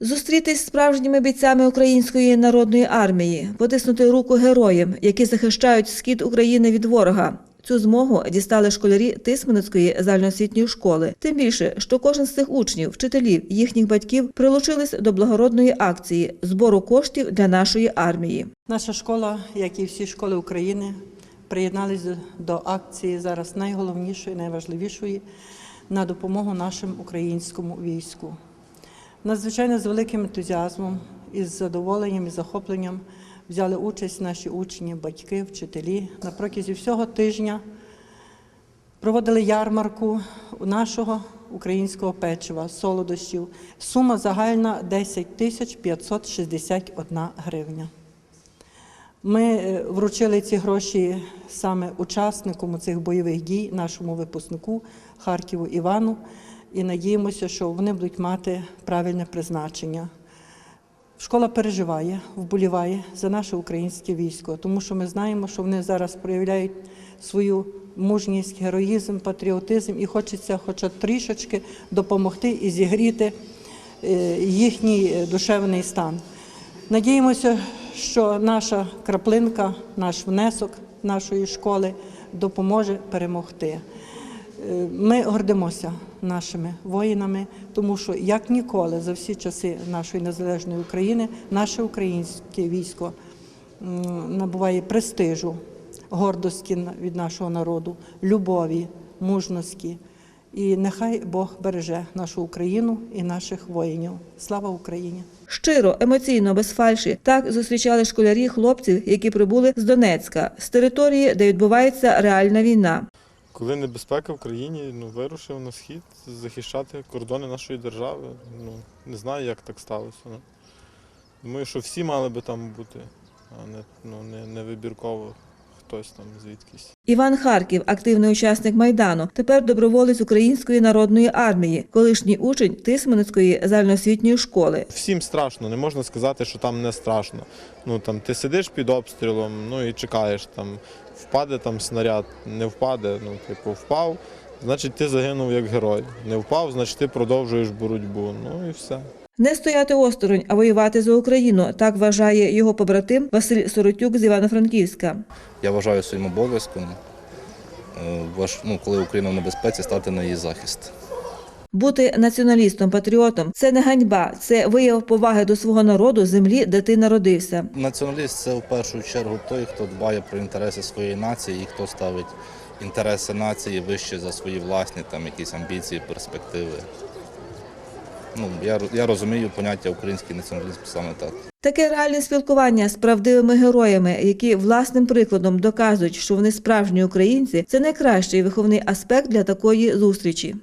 Зустрітись з справжніми бійцями Української народної армії, потиснути руку героям, які захищають схід України від ворога. Цю змогу дістали школярі Тисменецької загальноосвітньої школи. Тим більше, що кожен з цих учнів, вчителів їхніх батьків прилучились до благородної акції збору коштів для нашої армії. Наша школа, як і всі школи України, приєдналися до акції зараз найголовнішої, найважливішої на допомогу нашому українському війську. Надзвичайно з великим ентузіазмом і з задоволенням і захопленням взяли участь наші учні, батьки, вчителі. На протязі всього тижня проводили ярмарку нашого українського печива, солодощів. Сума загальна 10 тисяч 561 гривня. Ми е, вручили ці гроші саме учаснику цих бойових дій, нашому випускнику Харківу Івану, і надіємося, що вони будуть мати правильне призначення. Школа переживає, вболіває за наше українське військо, тому що ми знаємо, що вони зараз проявляють свою мужність, героїзм, патріотизм і хочеться хоча трішечки допомогти і зігріти е, їхній душевний стан. Надіємося, що наша краплинка, наш внесок нашої школи допоможе перемогти. Е, Ми гордимося нашими воїнами, тому що як ніколи за всі часи нашої незалежної України наше українське військо набуває престижу, гордості від нашого народу, любові, мужності. І нехай Бог береже нашу Україну і наших воїнів. Слава Україні! Щиро, емоційно, без фальші так зустрічали школярі хлопців, які прибули з Донецька, з території, де відбувається реальна війна. Коли небезпека в країні, ну вирушив на схід захищати кордони нашої держави. Ну не знаю, як так сталося. Ну. Думаю, що всі мали би там бути, а не, ну, не, не вибірково хтось там звідкись. Іван Харків, активний учасник майдану, тепер доброволець Української народної армії, колишній учень Тисменецької загальноосвітньої школи. Всім страшно, не можна сказати, що там не страшно. Ну там ти сидиш під обстрілом, ну і чекаєш там, впаде там снаряд, не впаде. Ну, типу, впав, значить ти загинув як герой. Не впав, значить ти продовжуєш боротьбу. Ну і все. Не стояти осторонь, а воювати за Україну. Так вважає його побратим Василь Соротюк з Івано-Франківська. Я вважаю своїм обов'язком, е, ну, коли Україна в небезпеці, стати на її захист. Бути націоналістом, патріотом це не ганьба, це вияв поваги до свого народу, землі, де ти народився. Націоналіст це в першу чергу той, хто дбає про інтереси своєї нації і хто ставить інтереси нації вище за свої власні там, якісь амбіції, перспективи. Ну, я, я розумію поняття український націоналізм саме так. Таке реальне спілкування з правдивими героями, які власним прикладом доказують, що вони справжні українці, це найкращий виховний аспект для такої зустрічі.